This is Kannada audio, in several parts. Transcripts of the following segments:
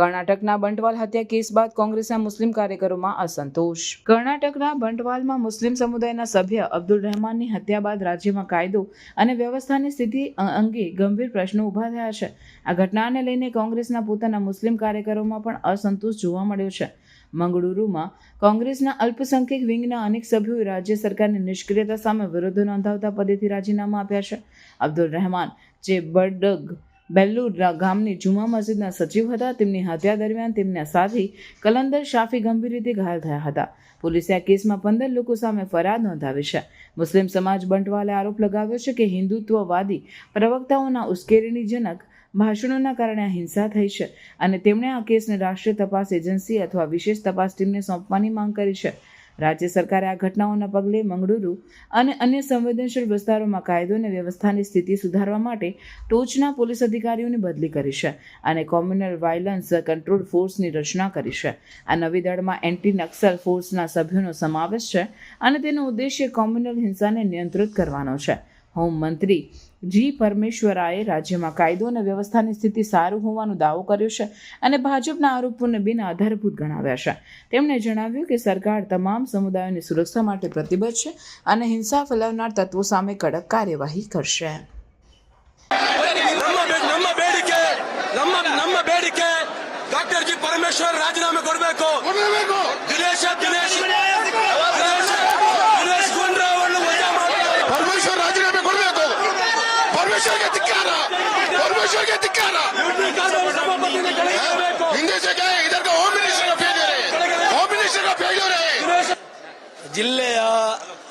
કર્ણાટકના બંટવાલ હત્યા કેસ બાદ કોંગ્રેસના મુસ્લિમ કાર્યકરોમાં અસંતોષ. કર્ણાટકના બંટવાલમાં મુસ્લિમ સમુદાયના સભ્ય અબ્દુલ રહેમાનની હત્યા બાદ રાજ્યમાં કાયદો અને વ્યવસ્થાની સ્થિતિ અંગે ગંભીર પ્રશ્નો ઊભા થયા છે. આ ઘટનાને લઈને કોંગ્રેસના પોતાના મુસ્લિમ કાર્યકરોમાં પણ અસંતોષ જોવા મળ્યો છે. મંગળુરુમાં કોંગ્રેસના અલ્પસંખ્યક વિંગના અનેક સભ્યોએ રાજ્ય સરકારની નિષ્ક્રિયતા સામે વિરોધ નોંધાવતા પદેથી રાજીનામા આપ્યા છે. અબ્દુલ રહેમાન, જે બડગ બેલ્લુર ગામની જુમા મસ્જિદના સચિવ હતા. તેમની હત્યા દરમિયાન તેમના સાથી કલંદર શાફી ગંભીર રીતે ઘાયલ થયા હતા. પોલીસે આ કેસમાં પંદર લોકો સામે ફરિયાદ નોંધાવી છે. મુસ્લિમ સમાજ બંટવાલે આરોપ લગાવ્યો છે કે હિન્દુત્વવાદી પ્રવક્તાઓના ઉશ્કેરણીજનક ભાષણોના કારણે આ હિંસા થઈ છે અને તેમણે આ કેસને રાષ્ટ્રીય તપાસ એજન્સી અથવા વિશેષ તપાસ ટીમને સોંપવાની માંગ કરી છે. રાજ્ય સરકારે આ ઘટનાઓના પગલે મંગળુરુ અને અન્ય સંવેદનશીલ વિસ્તારોમાં કાયદો અને વ્યવસ્થાની સ્થિતિ સુધારવા માટે ટોચના પોલીસ અધિકારીઓની બદલી કરી છે અને કોમ્યુનલ વાયલન્સ કંટ્રોલ ફોર્સની રચના કરી છે. આ નવી દળમાં એન્ટી નક્સલ ફોર્સના સભ્યોનો સમાવેશ છે અને તેનો ઉદ્દેશ્ય કોમ્યુનલ હિંસાને નિયંત્રિત કરવાનો છે. હોમ મંત્રી જી પરમેશ્વરાએ રાજ્યમાં કાયદો અને વ્યવસ્થાની સ્થિતિ સારું હોવાનો દાવો કર્યો છે અને ભાજપના આરોપોને બિન આધારભૂત ગણાવ્યા છે તેમણે જણાવ્યું કે સરકાર તમામ સમુદાયોની સુરક્ષા માટે પ્રતિબદ્ધ છે અને હિંસા ફેલાવનાર તત્વો સામે કડક કાર્યવાહી કરશે ನಮ್ಮ ಬೇ- ನಮ್ಮ ಬೇಡಿಕೆ ನಮ್ಮ ನಮ್ಮ ಬೇಡಿಕೆ ಡಾಕ್ಟರ್ ಜಿ ಪರಮೇಶ್ವರ್ ರಾಜೀನಾಮೆ ಕೊಡಬೇಕು ಜಿಲ್ಲೆಯ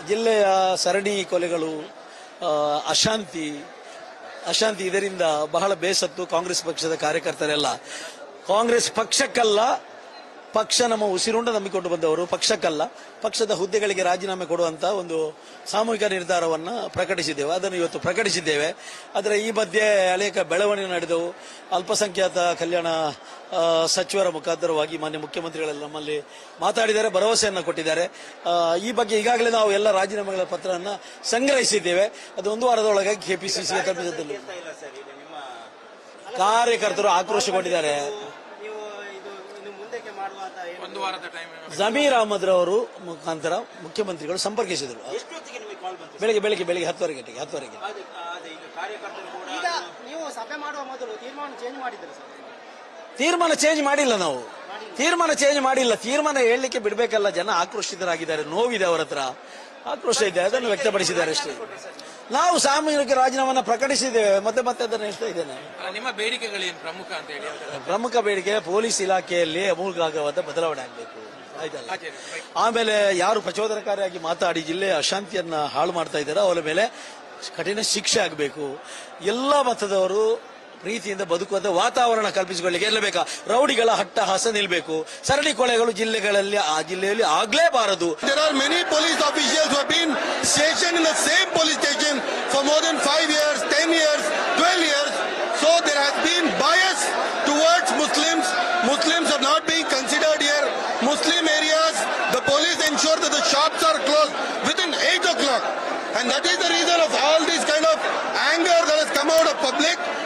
ಜಿಲ್ಲೆಯ ಸರಣಿ ಕೊಲೆಗಳು ಅಶಾಂತಿ ಅಶಾಂತಿ ಇದರಿಂದ ಬಹಳ ಬೇಸತ್ತು ಕಾಂಗ್ರೆಸ್ ಪಕ್ಷದ ಕಾರ್ಯಕರ್ತರೆಲ್ಲ. ಕಾಂಗ್ರೆಸ್ ಪಕ್ಷಕ್ಕಲ್ಲ ಪಕ್ಷ ನಮ್ಮ ಉಸಿರುಂಡ ನಂಬಿಕೊಂಡು ಬಂದವರು ಪಕ್ಷಕ್ಕಲ್ಲ. ಪಕ್ಷದ ಹುದ್ದೆಗಳಿಗೆ ರಾಜೀನಾಮೆ ಕೊಡುವಂತ ಒಂದು ಸಾಮೂಹಿಕ ನಿರ್ಧಾರವನ್ನು ಪ್ರಕಟಿಸಿದ್ದೇವೆ. ಅದನ್ನು ಇವತ್ತು ಪ್ರಕಟಿಸಿದ್ದೇವೆ. ಆದರೆ ಈ ಮಧ್ಯೆ ಅನೇಕ ಬೆಳವಣಿಗೆ ನಡೆದವು. ಅಲ್ಪಸಂಖ್ಯಾತ ಕಲ್ಯಾಣ ಸಚಿವರ ಮುಖಾಂತರವಾಗಿ ಮಾನ್ಯ ಮುಖ್ಯಮಂತ್ರಿಗಳೆಲ್ಲ ನಮ್ಮಲ್ಲಿ ಮಾತಾಡಿದ್ದಾರೆ ಭರವಸೆಯನ್ನು ಕೊಟ್ಟಿದ್ದಾರೆ. ಈ ಬಗ್ಗೆ ಈಗಾಗಲೇ ನಾವು ಎಲ್ಲ ರಾಜೀನಾಮೆಗಳ ಪತ್ರವನ್ನು ಸಂಗ್ರಹಿಸಿದ್ದೇವೆ. ಅದು ಒಂದು ವಾರದೊಳಗೆ ಕೆಪಿಸಿಸಿ ಕಾರ್ಯಕರ್ತರು ಆಕ್ರೋಶಗೊಂಡಿದ್ದಾರೆ ಜಮೀರ್ ಅಹಮದ್ ರವರು ಮುಖಾಂತರ ಮುಖ್ಯಮಂತ್ರಿಗಳು ಸಂಪರ್ಕಿಸಿದರು. ಬೆಳಿಗ್ಗೆ ಬೆಳಿಗ್ಗೆ ಬೆಳಿಗ್ಗೆ ಹತ್ತುವರೆ ಗಂಟೆಗೆ ಹತ್ತುವರೆಗೆ. ಈಗ ನೀವು ಸಭೆ ಮಾಡುವ ಮೊದಲು ಚೇಂಜ್ ತೀರ್ಮಾನ ಚೇಂಜ್ ಮಾಡಿಲ್ಲ ನಾವು. ತೀರ್ಮಾನ ಚೇಂಜ್ ಮಾಡಿಲ್ಲ. ತೀರ್ಮಾನ ಹೇಳಲಿಕ್ಕೆ ಬಿಡಬೇಕಲ್ಲ ಜನ ಆಕ್ರೋಶಿತರಾಗಿದ್ದಾರೆ. ನೋವಿದೆ ಅವರ ಹತ್ರ. ಆಕ್ರೋಶ ಇದೆ ಅದನ್ನು ವ್ಯಕ್ತಪಡಿಸಿದ್ದಾರೆ ಅಷ್ಟೇ. ನಾವು ಸಾಮೂಹಿಕ ರಾಜೀನಾಮೆ ಪ್ರಕಟಿಸಿದ್ದೇವೆ. ಮತ್ತೆ ಮತ್ತೆ ಅದನ್ನು ಹೇಳ್ತಾ ಇದ್ದೇನೆ. ನಿಮ್ಮ ಬೇಡಿಕೆಗಳೇನು ಪ್ರಮುಖ ಅಂತ ಹೇಳಿ ಪ್ರಮುಖ ಬೇಡಿಕೆ ಪೊಲೀಸ್ ಇಲಾಖೆಯಲ್ಲಿ ಅಮೂಲ್ಗಾಗವಾದ ಬದಲಾವಣೆ ಆಗಬೇಕು. ಆಯ್ತಲ್ಲ ಆಮೇಲೆ ಯಾರು ಪ್ರಚೋದನಕಾರಿಯಾಗಿ ಮಾತಾಡಿ ಜಿಲ್ಲೆಯ ಅಶಾಂತಿಯನ್ನ ಹಾಳು ಮಾಡ್ತಾ ಇದ್ದಾರೆ ಅವರ ಮೇಲೆ ಕಠಿಣ ಶಿಕ್ಷೆ ಆಗಬೇಕು. ಎಲ್ಲ ಮತದವರು ಪ್ರೀತಿಯಿಂದ ಬದುಕುವಂತ ವಾತಾವರಣ ಕಲ್ಪಿಸಿಕೊಳ್ಳಿಕ್ಕೆ ಇರಲೇಬೇಕಾ ರೌಡಿಗಳ ಹಟ್ಟಹಾಸ ನಿಲ್ಬೇಕು ಸರಣಿ ಕೊಳೆಗಳು ಜಿಲ್ಲೆಗಳಲ್ಲಿ ಆ ಜಿಲ್ಲೆಯಲ್ಲಿ ಆಗ್ಲೇಬಾರದು there are many police who have been stationed in the same police station for more than 5 years 10 years 12 years. So there has been bias Muslims Muslims. Muslims are not year considered here. Muslim areas, the police ensure that the shops are closed within 8 o'clock. And that is the reason of all this kind of anger that has come out of public.